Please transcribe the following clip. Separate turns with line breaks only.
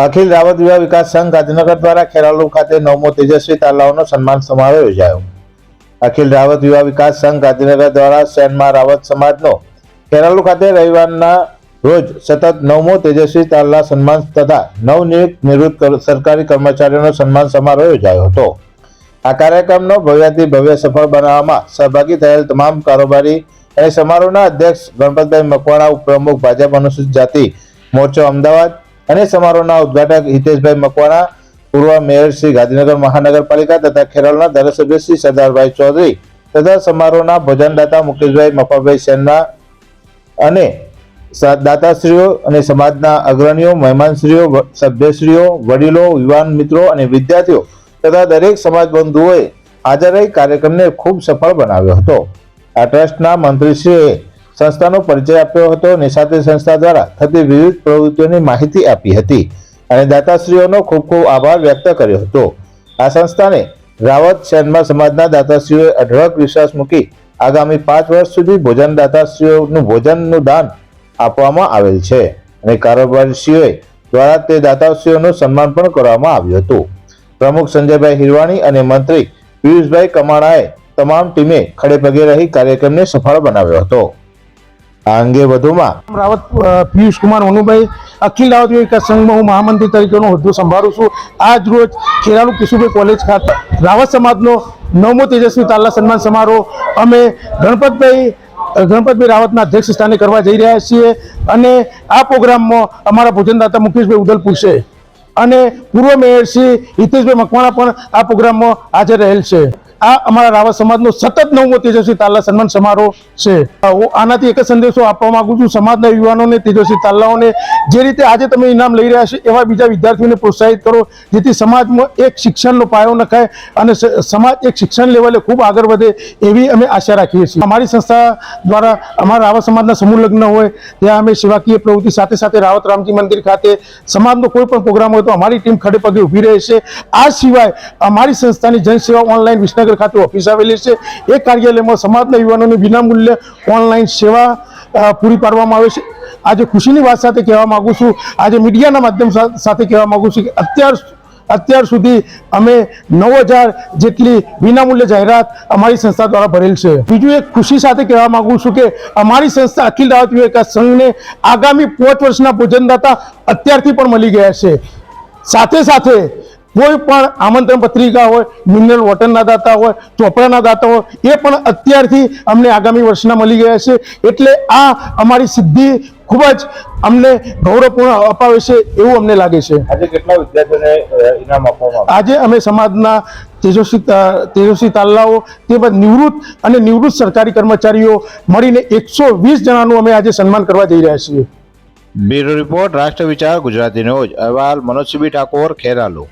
અખિલ રાવત યુવા વિકાસ સંઘ ગાંધીનગર દ્વારા ખેરાલુ ખાતે નવમો તેજસ્વી તાલાઓનો સન્માન સમારોહ યોજાયો. અખિલ રાવત યુવા વિકાસ સંઘ ગાંધીનગર દ્વારા સેનમાં રાવત સમાજનો ખેરાલુ ખાતે રવિવારના રોજ સતત નવમો તેજસ્વી તાલના સન્માન તથા નવનિયુક્ત નિવૃત્ત સરકારી કર્મચારીઓનો સન્માન સમારોહ યોજાયો હતો. આ કાર્યક્રમનો ભવ્યાતિ ભવ્ય સફળ બનાવવામાં સહભાગી થયેલ તમામ કારોબારી અને સમારોહના અધ્યક્ષ ગણપતભાઈ મકવાણા, ઉપપ્રમુખ ભાજપ અનુસૂચિત જાતિ મોરચો અમદાવાદ અને સમારોહના ઉદઘાટક હિતેશભાઈ મકવાણા, પૂર્વ મેયર શ્રી ગાંધીનગર મહાનગરપાલિકા તથા ખેરાલના ધારાસભ્ય શ્રી સરદારભાઈ ચૌધરી તથા સમારોહના ભોજનદાતા મુકેશભાઈ મફાભાઈ સેનના અને દાતાશ્રીઓ અને સમાજના અગ્રણીઓ, મહેમાનશ્રીઓ સભ્યશ્રીઓ, વડીલો, યુવાન મિત્રો અને વિદ્યાર્થીઓ તથા દરેક સમાજ બંધુઓએ હાજર રહી કાર્યક્રમને ખૂબ સફળ બનાવ્યો હતો. આ ટ્રસ્ટના મંત્રીશ્રીએ સંસ્થાનો પરિચય આપ્યો હતો અને સાથે સંસ્થા દ્વારા થતી વિવિધ પ્રવૃત્તિઓની માહિતી આપી હતી અને દાતાશ્રીઓનો ખૂબ ખૂબ આભાર વ્યક્ત કર્યો હતો. આ સંસ્થાને રાવત શહેરમાં સમાજના દાતાશ્રીઓએ અઢળક વિશ્વાસ મૂકી આગામી પાંચ વર્ષ સુધી ભોજન દાતાશ્રીઓનું ભોજનનું દાન આપવામાં આવેલ છે અને કારોબારીશ્રીઓએ દ્વારા તે દાતાશ્રીઓનું સન્માન પણ કરવામાં આવ્યું હતું. પ્રમુખ સંજયભાઈ હિરવાણી અને મંત્રી પિયુષભાઈ કમાણાએ તમામ ટીમે ખડે પગે રહી કાર્યક્રમને સફળ બનાવ્યો હતો. આ અંગે વધુમાં
રાવત પિયુષ કુમાર મનુભાઈ, અખિલ રાવત વિકાસ સંઘમાં હું મહામંત્રી તરીકેનો હોદ્દો સંભાળું છું. આજ રોજ ખેરાલુ કિશુભાઈ કોલેજ ખાતે રાવત સમાજનો નવમો તેજસ્વી તાલા સન્માન સમારોહ અમે ગણપતભાઈ ગણપતભાઈ રાવતના અધ્યક્ષ સ્થાને કરવા જઈ રહ્યા છીએ અને આ પ્રોગ્રામમાં અમારા ભોજનદાતા મુકેશભાઈ ઉદલપુર છે અને પૂર્વ મેયર શ્રી હિતેશભાઈ મકવાણા પણ આ પ્રોગ્રામમાં હાજર રહેલ છે. આ અમારા રાવત સમાજનો સતત નવમો તેજસ્વી તાલા સન્માન સમારોહ છે. હું આનાથી એક જ સંદેશો આપવા માંગુ છું, સમાજના યુવાનોને, તેજસ્વી તાલાઓને જે રીતે આજે તમે ઇનામ લઈ રહ્યા છો, એવા બીજા વિદ્યાર્થીઓને પ્રોત્સાહિત કરો, જેથી સમાજમાં એક શિક્ષણનો પાયો નખાય અને સમાજ એક શિક્ષણ લેવલે ખૂબ આગળ વધે એવી અમે આશા રાખીએ છીએ. અમારી સંસ્થા દ્વારા અમારા રાવત સમાજના સમૂહ લગ્ન હોય, ત્યાં અમે સેવાકીય પ્રવૃત્તિ સાથે સાથે રાવત રામજી મંદિર ખાતે સમાજનો કોઈ પણ પ્રોગ્રામ હોય તો અમારી ટીમ ખડેપગે ઊભી રહે છે. આ સિવાય અમારી સંસ્થાની જનસેવા ઓનલાઈન વિસનગર ખાતે ઓફિસ આવેલી છે. એ કાર્યાલયમાં સમાજના યુવાનોને વિનામૂલ્યે ઓનલાઈન સેવા પૂરી પાડવામાં આવે છે. આજે ખુશીની વાત સાથે કહેવા માગું છું. આજે મીડિયાના માધ્યમ સાથે કહેવા માગું છું કે અત્યાર અત્યાર સુધી અમે નવ હજાર જેટલી વિનામૂલ્ય જાહેરાત અમારી સંસ્થા દ્વારા ભરેલ છે. બીજું એક ખુશી સાથે કહેવા માંગુ છું કે અમારી સંસ્થા અખિલ રાવત વિકાસ સંઘને આગામી પાંચ વર્ષના ભોજનદાતા અત્યારથી પણ મળી ગયા છે. સાથે સાથે કોઈ પણ આમંત્રણ પત્રિકા હોય મિનરલ વોટરના દાતા હોય ચોપડાના દાતા હોય એ પણ અત્યારથી અમને આગામી વર્ષના મળી ગયા છે. એટલે આ અમારી સિદ્ધિ ખૂબ જ અમને ગૌરવપૂર્ણ અપાવે છે એવું અમને લાગે છે.
આજે કેટલા વિદ્યાર્થીઓને ઇનામ આપવામાં
આજે અમે સમાજના તેજસ્વી તેજસ્વી તાલાઓ તેમજ નિવૃત્ત અને નિવૃત્ત સરકારી કર્મચારીઓ મળીને એકસો વીસ જણાનું અમે આજે સન્માન કરવા જઈ રહ્યા છીએ.
બ્યુરો રિપોર્ટ રાષ્ટ્ર વિચાર ગુજરાતી ન્યૂઝ. અહેવાલ મનોજસિંહ ઠાકોર ખેરાલુ.